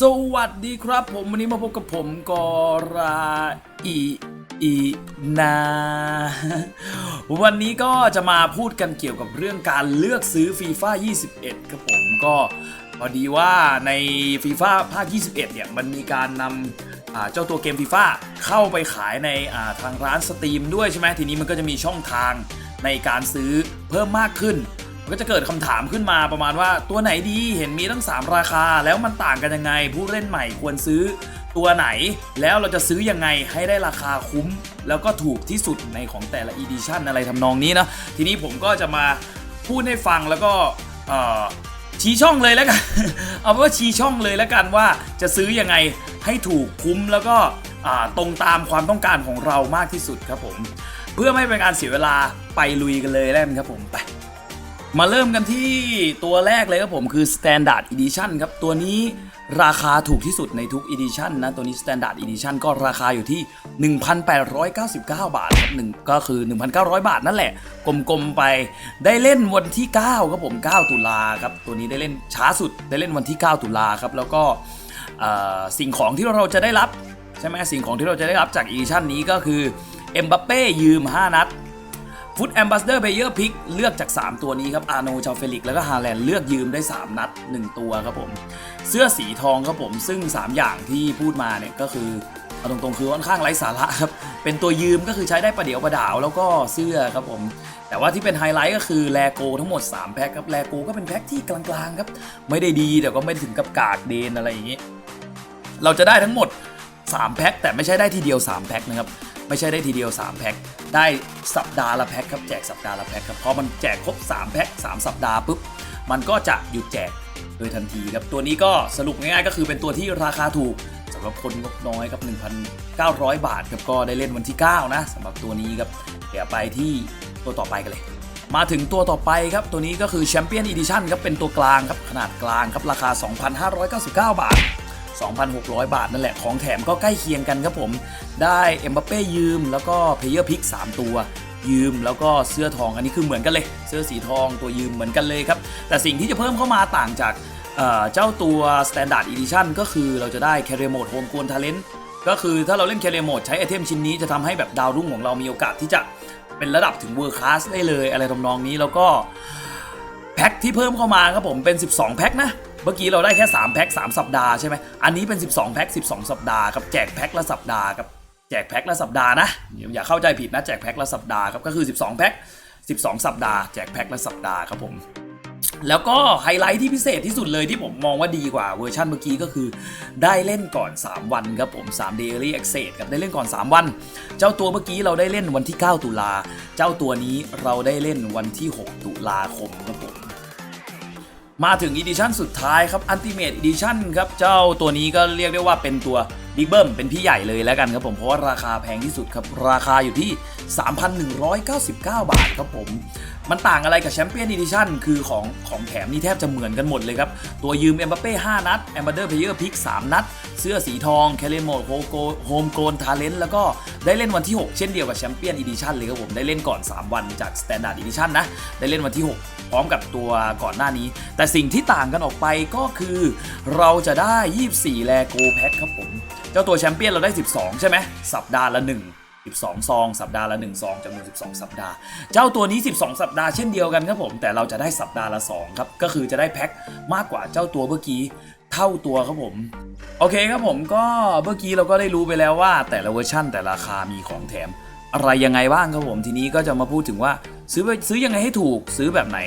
สวัสดีครับผมวันนี้มาพบกับผมกอราอีอีนาวันนี้ก็จะมาพูดกันเกี่ยวกับเรื่องการเลือกซื้อฟีฟ่า21 ครับผมก็พอดีว่าในฟีฟ่าภาค 21 เนี่ยมันมีการนำเจ้าตัวเกมฟีฟ่าเข้าไปขายในาทางร้านสตรีมด้วยใช่ไหมทีนี้มันก็จะมีช่องทางในการซื้อเพิ่มมากขึ้น มันก็จะเกิดคำถามขึ้นมาประมาณว่าตัวไหนดีเห็นมีทั้ง 3 ราคา แล้วมันต่างกันยังไง ผู้เล่นใหม่ควรซื้อตัวไหน แล้วเราจะซื้อยังไงให้ได้ราคาคุ้ม แล้วก็ถูกที่สุดในของแต่ละอีดิชันอะไรทำนองนี้นะทีนี้ผมก็จะมาพูดให้ฟังแล้วก็ชี้ช่องเลยแล้วกัน เอาเป็นว่าชี้ช่องเลยแล้วกันว่าจะซื้อยังไงให้ถูกคุ้มแล้วก็ตรงตามความต้องการของเรามากที่สุดครับผม เพื่อไม่เป็นการเสียเวลาไปลุยกันเลยแล้วกันครับผมไป มาเริ่มกันที่ตัวแรกเลยครับผมคือ Standard Edition ครับ ตัวนี้ราคาถูกที่สุดในทุก Edition นะ ตัวนี้ Standard Edition ก็ราคาอยู่ที่ 1,899 บาทครับหนึ่งก็คือ 1,900 บาทนั่นแหละ กลมๆไปได้เล่นวันที่ 9 ครับผม 9 ตุลาครับ ตัวนี้ได้เล่นช้าสุดได้เล่นวันที่ 9 ตุลาครับ แล้วก็สิ่งของที่เราจะได้รับ ใช่ไหมสิ่งของที่เราจะได้รับจาก Edition นี้ก็คือเอ็มบัปเป้ยืม 5 นัด ฟุตแอมบาสเดอร์เพเยอร์พิกเลือกจาก 3 ตัวนี้ครับ อาโนชาเฟลิก แล้วก็ฮาแลนด์เลือกยืมได้ 3 นัด 1 ตัวครับผม เสื้อสีทองครับผม ซึ่ง 3 อย่างที่พูดมาเนี่ยก็คือ เอาตรงๆ คือค่อนข้างไร้สาระครับ เป็นตัวยืมก็คือใช้ได้ประเดี๋ยวประดาว แล้วก็เสื้อครับผม แต่ว่าที่เป็นไฮไลท์ก็คือแลโกทั้งหมด 3 แพ็คครับ แลโกก็เป็นแพ็คที่กลางๆครับ ไม่ได้ดีแต่ก็ไม่ไถึงกับกากเดนอะไรอย่างนี้ เราจะได้ทั้งหมด 3 แพ็คแต่ไม่ใช่ได้ทีเดียว 3 แพ็คนะครับ ไม่ใช่ได้ทีเดียว 3 แพ็ค ได้สัปดาห์ละแพ็คครับแจกสัปดาห์ละแพ็คครับพอมันแจกครบ 3 แพ็ค 3 สัปดาห์ปุ๊บ มันก็จะหยุดแจกโดยทันทีครับ ตัวนี้ก็สรุปง่ายๆก็คือเป็นตัวที่ราคาถูกสำหรับคนงบน้อยครับ 1,900 บาทครับก็ได้เล่นวันที่ 9 นะสำหรับตัวนี้ครับ เดี๋ยวไปที่ตัวต่อไปกันเลยมาถึงตัวต่อไปครับ ตัวนี้ก็คือแชมเปี้ยนอีดิชั่นครับ เป็นตัวกลางครับ ขนาดกลางครับ ราคา 2,599 บาท 2,600 บาทนั่นแหละของแถมก็ใกล้เคียงกันครับผม ได้เอ็มบัปเป้ยืม แล้วก็เพเยอร์พิก 3 ตัวยืมแล้วก็เสื้อทองอันนี้คือเหมือนกันเลย เสื้อสีทองตัวยืมเหมือนกันเลยครับ แต่สิ่งที่จะเพิ่มเข้ามาต่างจากเจ้าตัว Standard Edition ก็คือเราจะได้ c a r r y Mode Home Grown Talent ก็คือถ้าเราเล่น c a r r y Mode ใช้ไอเทมชิ้นนี้จะทำให้แบบดาวรุ่งของเรามีโอกาสที่จะเป็นระดับถึง World Class ได้เลยอะไรทำนองนี้แล้วก็แพ็คที่เพิ่มเข้ามาครับผมเป็น 12 แพ็คนะ มื่อกี้เราได้แค่ 3 แพ็ค3สัปดาห์ใช่ไหมอันนี้เป็น 12 แพ็ค12 สัปดาห์ครับแจกแพ็คละสัปดาห์ครับแจกแพ็คละสัปดาห์นะอย่าอย่าเข้าใจผิดนะแจกแพ็คละสัปดาห์ครับก็คือ 12 แพ็ค 12 สัปดาห์แจกแพ็คละสัปดาห์ครับผม แล้วก็ไฮไลท์ที่พิเศษที่สุดเลยที่ผมมองว่าดีกว่าเวอร์ชันเมื่อกี้ก็คือ ได้เล่นก่อน 3 วันครับผม3 Daily Access ครับได้เล่นก่อน 3 วัน เจ้าตัวเมื่อกี้เราได้เล่นวันที่ 9 ตุลา เจ้าตัวนี้เราได้เล่นวันที่ 6 ตุลาคมครับผม มาถึงอีดิชั่นสุดท้ายครับอันติเมตอีดิชั่นครับเจ้าตัวนี้ก็เรียกได้ว่าเป็นตัวบิ๊กเบิ้มเป็นพี่ใหญ่เลยแล้วกันครับผมเพราะว่าราคาแพงที่สุดครับ ราคาอยู่ที่ 3,199 บาทครับผม มันต่างอะไรกับแชมเปี้ยนดิชั่นคือของของแถมนี่แทบจะเหมือนกันหมดเลยครับ ตัวยืมเอ็มบัปเป้5นัดแอมเบอร์เดอร์เพเยอร์พิก3นัด เสื้อสีทองแคเลโมโฮโกโฮมโกนทาเลนแล้วก็ได้เล่นวันที่ 6 เช่นเดียวกับแชมเปี้ยนดิชั่นเลยครับผมได้เล่นก่อน 3 วันจากสแตนดาร์ดดิชั่นนะ ได้เล่นวันที่ 6 พร้อมกับตัวก่อนหน้านี้ แต่สิ่งที่ต่างกันออกไปก็คือ เราจะได้ 24 แลโกแพ็คครับผม เจ้าตัวแชมเปี้ยนเราได้ 12 ใช่ไหมสัปดาห์ละ 1 12 ซอง สัปดาห์ละ1ซองจำนวน 12 สัปดาห์ เจ้าตัวนี้ 12 สัปดาห์เช่นเดียวกันครับผม แต่เราจะได้สัปดาห์ละ 2 ครับ ก็คือจะได้แพ็คมากกว่าเจ้าตัวเมื่อกี้เท่าตัวครับผม โอเคครับผมก็เมื่อกี้เราก็ได้รู้ไปแล้วว่า แต่ละเวอร์ชั่นแต่ราคามีของแถม อะไรยังไงบ้างครับผมทีนี้ก็จะมาพูดถึงว่าซื้อไปซื้อยังไงให้ถูกซื้อแบบไหน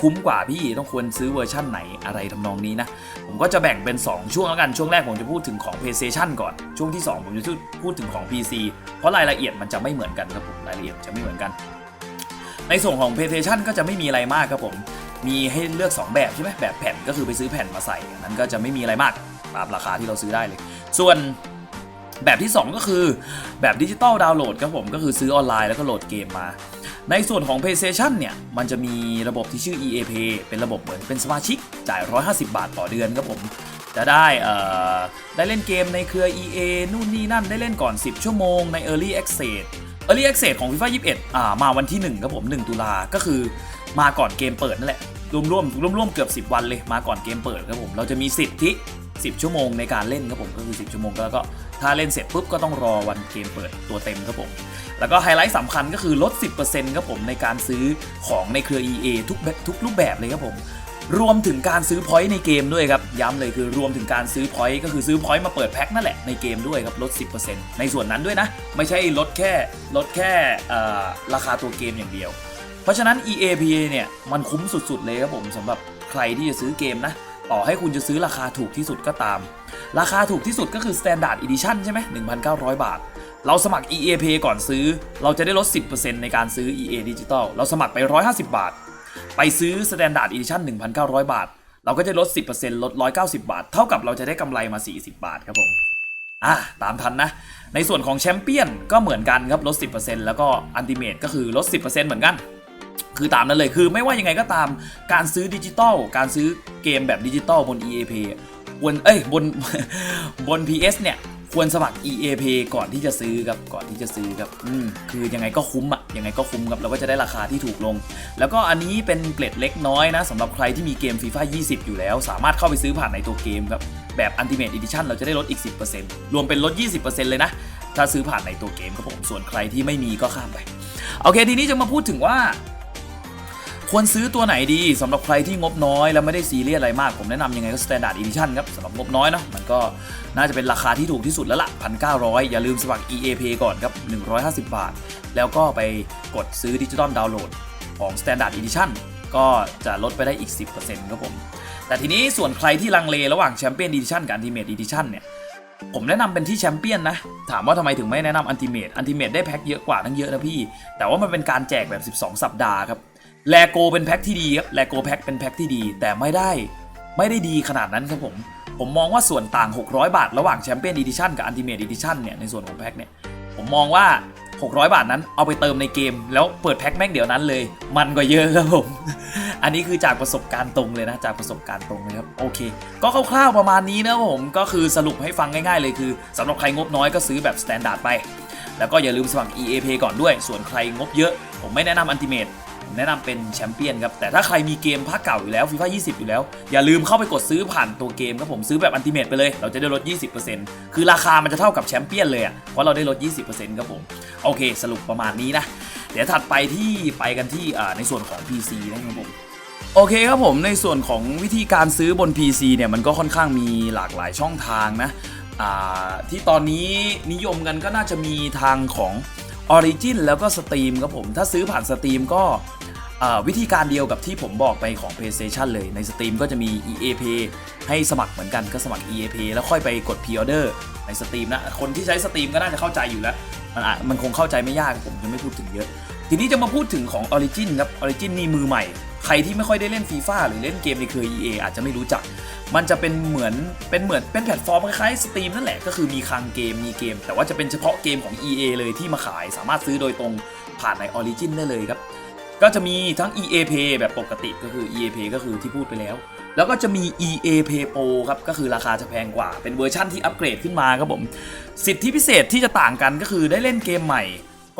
คุ้มกว่าพี่ต้องควรซื้อเวอร์ชั่นไหนอะไรทำนองนี้นะ ผมก็จะแบ่งเป็น 2 ช่วงแล้วกัน ช่วงแรกผมจะพูดถึงของ PlayStation ก่อน ช่วงที่ 2 ผมจะพูดถึงของ PC เพราะรายละเอียดมันจะไม่เหมือนกันครับผมรายละเอียดจะไม่เหมือนกัน ในส่วนของ PlayStation ก็จะไม่มีอะไรมากครับผมมีให้เลือก 2 แบบใช่ไหมแบบแผ่นก็คือไปซื้อแผ่นมาใส่นนั้นก็จะไม่มีอะไรมากตามราคาที่เราซื้อได้เลย ส่วนแบบที่ 2 ก็คือแบบดิจิตอลดาวน์โหลดครับผมก็คือซื้อออนไลน์แล้วก็โหลดเกมมา ในส่วนของ PlayStation เนี่ย มันจะมีระบบที่ชื่อ EA Pay เป็นระบบเหมือนเป็นสมาชิก จ่าย 150 บาทต่อเดือนครับผม จะได้ได้เล่นเกมในเครือ EA นู่นนี่นั่นได้เล่นก่อน 10 ชั่วโมงใน Early Access Early Access ของ FIFA 21อ่ามาวันที่ 1 ครับผม 1 ตุลาก็คือมาก่อนเกมเปิดนั่นแหละ รวมๆรวมๆเกือบ 10 วันเลยมาก่อนเกมเปิดครับผม เราจะมีสิทธิ 10 ชั่วโมงในการเล่นครับผมก็คือ 10 ชั่วโมงแล้วก็ ถ้าเล่นเสร็จปุ๊บก็ต้องรอวันเกมเปิดตัวเต็มครับผม แล้วก็ไฮไลท์สำคัญก็คือลด 10%ครับผมในการซื้อของในเครือ EA ทุกแบบทุกรูปแบบเลยครับผมรวมถึงการซื้อพอยต์ในเกมด้วยครับ ย้ำเลยคือรวมถึงการซื้อพอยต์ก็คือซื้อพอยต์มาเปิดแพ็คนั่นแหละในเกมด้วยครับลด 10%ในส่วนนั้นด้วยนะ ไม่ใช่ลดแค่ลดแค่ราคาตัวเกมอย่างเดียว เพราะฉะนั้น EAPA เนี่ยมันคุ้มสุดๆเลยครับผมสำหรับใครที่จะซื้อเกมนะ ต่อให้คุณจะซื้อราคาถูกที่สุดก็ตาม ราคาถูกที่สุดก็คือ Standard Edition ใช่ไหม1,900 บาท เราสมัคร EAPay ก่อนซื้อ เราจะได้ลด 10%ในการซื้อ EA Digital เราสมัครไป 150 บาท ไปซื้อ Standard Edition 1,900 บาท เราก็จะลด 10%ลด 190 บาท เท่ากับเราจะได้กำไรมา 40 บาทครับผมอะตามทันนะ ในส่วนของแชมเปี้ยนก็เหมือนกันครับลด 10%แล้วก็อันติเมตก็คือลด 10%เหมือนกัน คือตามนั้นเลยคือไม่ว่ายังไงก็ตามการซื้อดิจิตอลการซื้อเกมแบบดิจิตอลบน EA Play ควรเอ้ยบนบน PS เนี่ยควรสมัคร EA Play ก่อนที่จะซื้อครับก่อนที่จะซื้อครับอืมคือยังไงก็คุ้มอะยังไงก็คุ้มครับแล้วก็จะได้ราคาที่ถูกลง แล้วก็อันนี้เป็นเกล็ดเล็กน้อยนะสำหรับใครที่มีเกม FIFA 20 อยู่แล้ว สามารถเข้าไปซื้อผ่านในตัวเกมครับแบบ Ultimate Edition เราจะได้ลดอีก 10%รวมเป็นลด 20%เลยนะ ถ้าซื้อผ่านในตัวเกมครับผมส่วนใครที่ไม่มีก็ข้ามไป โอเค ทีนี้จะมาพูดถึงว่า ควรซื้อตัวไหนดีสำหรับใครที่งบน้อย แล้วไม่ได้ซีเรียสอะไรมาก ผมแนะนำยังไงก็ Standard Edition ครับสำหรับงบน้อยเนาะมันก็น่าจะเป็นราคาที่ถูกที่สุดแล้วละ่ะ1,900 อย่าลืมสมัคร EA Pay ก่อนครับ 150 บาท แล้วก็ไปกดซื้อดิจิตอลดาวน์โหลดของ Standard Edition ก็จะลดไปได้อีก 10%ครับผม แต่ทีนี้ส่วนใครที่ลังเลระหว่าง Champion Edition กับ Ultimate Edition เนี่ย ผมแนะนำเป็นที่แชมเปี้ยนนะ ถามว่าทำไมถึงไม่แนะนำอันติเมตอันติเมตได้แพ็คเยอะกว่าทั้งเยอะนะพี่ แต่ว่ามันเป็นการแจกแบบ 12 สัปดาห์ครับ แลโกเป็นแพ็คที่ดีครับแลโกแพ็คเป็นแพ็คที่ดี แต่ไม่ได้ไม่ได้ดีขนาดนั้นครับผม ผมมองว่าส่วนต่าง 600 บาท ระหว่างแชมเปี้ยนอีดิชั่นกับอันติเมตอีดิชั่นเนี่ยในส่วนของแพ็คเนี่ยผมมองว่า 600 บาทนั้นเอาไปเติมในเกม แล้วเปิดแพ็คแม่งเดี๋ยวนั้นเลย มันกว่าเยอะครับผม อันนี้คือจากประสบการณ์ตรงเลยนะจากประสบการณ์ตรงเลยครับโอเค ก็คร่าวๆประมาณนี้นะผมก็คือสรุปให้ฟังง่ายๆเลยคือสำหรับใครงบน้อยก็ซื้อแบบสแตนดาร์ดไปแล้วก็อย่าลืมสมัคร EA Pay ก่อนด้วย ส่วนใครงบเยอะ ผมไม่แนะนำอันติเมตผม แนะนำเป็นแชมเปี้ยนครับ แต่ถ้าใครมีเกมภาคเก่าอยู่แล้ว FIFA 20 อยู่แล้ว อย่าลืมเข้าไปกดซื้อผ่านตัวเกมครับผมซื้อแบบอันติเมตไปเลย เราจะได้ลด 20%คือราคามันจะเท่ากับแชมเปี้ยนเลยอะเพราะเราได้ลด 20%ครับผมโอเค สรุปประมาณนี้นะเดี๋ยวถัดไปที่ไปกันที่ในส่วนของ PC นะครับผมโอเคครับผมในส่วนของวิธีการซื้อบน PC เนี่ยมันก็ค่อนข้างมีหลากหลายช่องทางนะที่ตอนนี้นิยมกันก็น่าจะมีทางของ Origin แล้วก็ Steam ครับผม ถ้าซื้อผ่าน Steam ก็วิธีการเดียวกับที่ผมบอกไปของ PlayStation เลยใน Steam ก็จะมี EA Pay ให้สมัครเหมือนกันก็สมัคร EA Pay แล้วค่อยไปกด Pre-order ใน Steam นะ คนที่ใช้ Steam ก็น่าจะเข้าใจอยู่แล้ว มันอาจมันคงเข้าใจไม่ยากผมจะไม่พูดถึงเยอะ ทีนี้จะมาพูดถึงของ Origin ครับ Origin นี่มือใหม่ ใครที่ไม่ค่อยได้เล่นฟีฟ่าหรือเล่นเกมในเครือ EA อาจจะไม่รู้จัก มันจะเป็นเหมือนเป็นเหมือนเป็นแพลตฟอร์มคล้ายๆสตรีมนั่นแหละก็คือมีคลังเกมมีเกม แต่ว่าจะเป็นเฉพาะเกมของ EA เลยที่มาขายสามารถซื้อโดยตรงผ่านใน Origin ได้เลยครับ ก็จะมีทั้ง EA Pay แบบปกติก็คือ EA Pay ก็คือที่พูดไปแล้ว แล้วก็จะมี EA Pay Pro ครับก็คือราคาจะแพงกว่า เป็นเวอร์ชั่นที่อัปเกรดขึ้นมาครับผม สิทธิพิเศษที่จะต่างกันก็คือได้เล่นเกมใหม่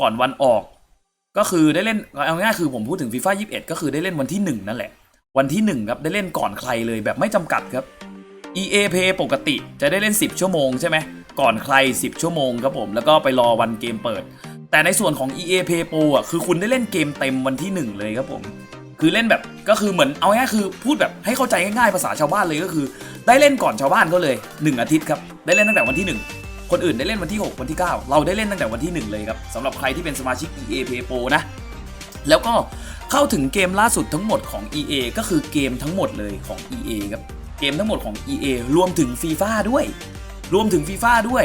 ก่อนวันออก ก็คือได้เล่นเอาง่ายๆคือผมพูดถึง FIFA 21 ก็คือได้เล่นวันที่ 1 นั่นแหละ วันที่ 1 ครับได้เล่นก่อนใครเลยแบบไม่จำกัดครับ EA Play ปกติจะได้เล่น 10 ชั่วโมงใช่ไหมก่อนใคร 10 ชั่วโมงครับผมแล้วก็ไปรอวันเกมเปิด แต่ในส่วนของ EA Play Pro อะคือคุณได้เล่นเกมเต็มวันที่ 1 เลยครับผม คือเล่นแบบก็คือเหมือนเอาง่ายคือพูดแบบให้เข้าใจง่ายๆภาษาชาวบ้านเลยก็คือ ได้เล่นก่อนชาวบ้านก็เลย 1 อาทิตย์ครับ ได้เล่นตั้งแต่วันที่ 1 คนอื่นได้เล่นวันที่ 6 วันที่ 9 เราได้เล่นตั้งแต่วันที่ 1 เลยครับสำหรับใครที่เป็นสมาชิก EA Play Pro นะแล้วก็เข้าถึงเกมล่าสุดทั้งหมดของ EA ก็คือเกมทั้งหมดเลยของ EA ครับเกมทั้งหมดของ EA รวมถึง FIFA ด้วย รวมถึง FIFA ด้วย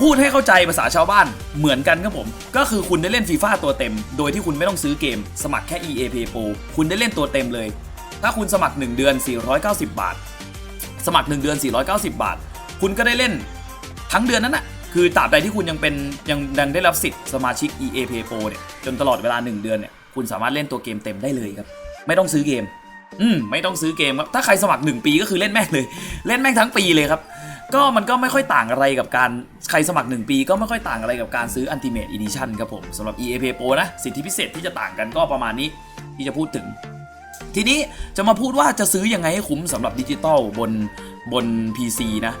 พูดให้เข้าใจภาษาชาวบ้านเหมือนกันครับผม ก็คือคุณได้เล่น FIFA ตัวเต็ม โดยที่คุณไม่ต้องซื้อเกม สมัครแค่ EA Play Pro คุณได้เล่นตัวเต็มเลย ถ้าคุณสมัคร 1 เดือน 490 บาท สมัคร 1 เดือน 490 บาท คุณก็ได้เล่นทั้งเดือนนั้นน่ะคือตราบใดที่คุณยังเป็นยังยังได้รับสิทธิ์สมาชิก EA Play Pro เนี่ยจนตลอดเวลา 1 เดือนเนี่ยคุณสามารถเล่นตัวเกมเต็มได้เลยครับไม่ต้องซื้อเกม อืมไม่ต้องซื้อเกมครับถ้าใครสมัคร 1 ปีก็คือเล่นแม่งเลย เล่นแม่งทั้งปีเลยครับ ก็มันก็ไม่ค่อยต่างอะไรกับการใครสมัคร 1 ปีก็ไม่ค่อยต่างอะไรกับการซื้อ Ultimate Edition ครับผมสำหรับ EA Play Pro นะ สิทธิพิเศษที่จะต่างกันก็ประมาณนี้ที่จะพูดถึง ทีนี้จะมาพูดว่าจะซื้อยังไงให้คุ้มสำหรับดิจิตอลบนบน PC นะ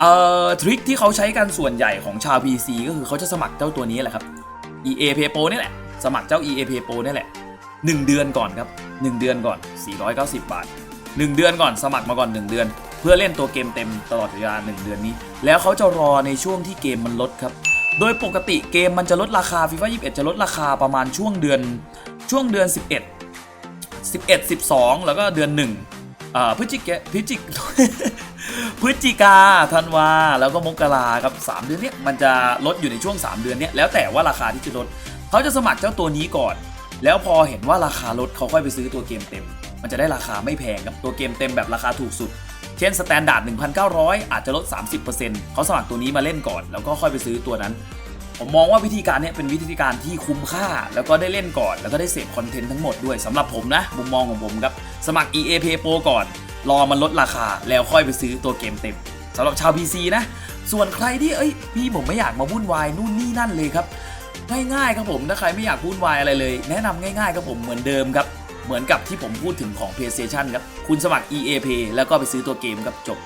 เอ่อทริคที่เขาใช้กันส่วนใหญ่ของชาว PC ก็คือเขาจะสมัครเจ้าตัวนี้แหละครับ EA Play Pro นี่แหละ สมัครเจ้า EA Play Pro นี่แหละ 1 เดือนก่อนครับ 1 เดือนก่อน 490 บาท 1 เดือนก่อนสมัครมาก่อน 1 เดือน เพื่อเล่นตัวเกมเต็มตลอดเวลา1เดือนนี้ แล้วเขาจะรอในช่วงที่เกมมันลดครับ โดยปกติเกมมันจะลดราคา FIFA 21 จะลดราคาประมาณช่วงเดือนช่วงเดือน 11 11 12 แล้วก็เดือน1อ่าพฤศจิกพฤศจิกพฤศจิกาธันวา แล้วก็มกราครับ 3 เดือนเนี้ยมันจะลดอยู่ในช่วง 3 เดือนเนี้ยแล้วแต่ว่าราคาที่จะลด เขาจะสมัครเจ้าตัวนี้ก่อน แล้วพอเห็นว่าราคาลดเขาค่อยไปซื้อตัวเกมเต็ม มันจะได้ราคาไม่แพงครับตัวเกมเต็มแบบราคาถูกสุด เช่นสแตนดาร์ด1,900 อาจจะลด 30%เขาสมัครตัวนี้มาเล่นก่อน แล้วก็ค่อยไปซื้อตัวนั้น ผมมองว่าวิธีการนี้เป็นวิธีการที่คุ้มค่า แล้วก็ได้เล่นก่อน แล้วก็ได้เสพคอนเทนต์ทั้งหมดด้วยสำหรับผมนะมุมมองของผมครับสมัคร EA Play Pro ก่อน รอมันลดราคาแล้วค่อยไปซื้อตัวเกมเต็มสำหรับชาว PC นะ ส่วนใครที่เอ้ยพี่ผมไม่อยากมาวุ่นวายนู่นนี่นั่นเลยครับง่ายๆครับผมถ้าใครไม่อยากวุ่นวายอะไรเลย แนะนำง่ายๆครับผมเหมือนเดิมครับ เหมือนกับที่ผมพูดถึงของ PlayStation ครับ คุณสมัคร EA Play แล้วก็ไปซื้อตัวเกมครับจบ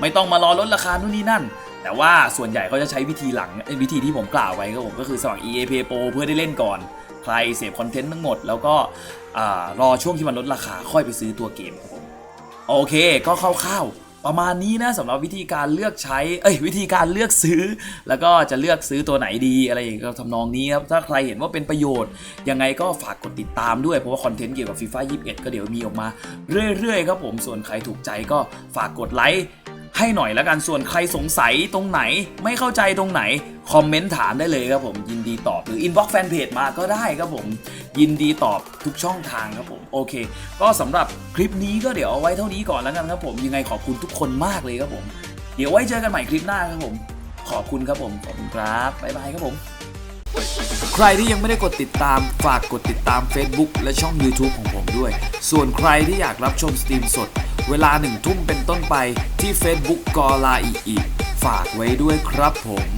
ไม่ต้องมารอลดราคานู่นนี่นั่น แต่ว่าส่วนใหญ่เขาจะใช้วิธีหลังวิธีที่ผมกล่าวไว้ครับผมก็คือสมัคร EA Play Pro เพื่อได้เล่นก่อน ใครเสพคอนเทนต์ทั้งหมด แล้วก็อรอช่วงที่มันลดราคาค่อยไปซื้อตัวเกมครับผมโอเค ก็คร่าวๆ ประมาณนี้นะสำหรับวิธีการเลือกใช้ เอ้ยวิธีการเลือกซื้อ แล้วก็จะเลือกซื้อตัวไหนดีอะไรอย่างเงี้ยทำนองนี้ครับ ถ้าใครเห็นว่าเป็นประโยชน์ ยังไงก็ฝากกดติดตามด้วย เพราะว่าคอนเทนต์เกี่ยวกับ FIFA 21 ก็เดี๋ยวมีออกมาเรื่อยๆครับผม ส่วนใครถูกใจก็ฝากกดไลค์ให้หน่อยแล้วกัน ส่วนใครสงสัยตรงไหน ไม่เข้าใจตรงไหน คอมเมนต์ถามได้เลยครับผมยินดีตอบหรืออินบ็อกซ์แฟนเพจมาก็ได้ครับผมยินดีตอบทุกช่องทางครับผมโอเค ก็สำหรับคลิปนี้ก็เดี๋ยวเอาไว้เท่านี้ก่อนแล้วกันครับผมยังไงขอบคุณทุกคนมากเลยครับผม เดี๋ยวไว้เจอกันใหม่คลิปหน้าครับผม ขอบคุณครับผมขอบคุณครับบ๊ายบายครับผม ใครที่ยังไม่ได้กดติดตามฝากกดติดตาม Facebook และช่อง YouTube ของผมด้วย ส่วนใครที่อยากรับชมสตรีมสด เวลาหนึ่งทุ่มเป็นต้นไปที่ Facebook กอลาอีอีฝากไว้ด้วยครับผม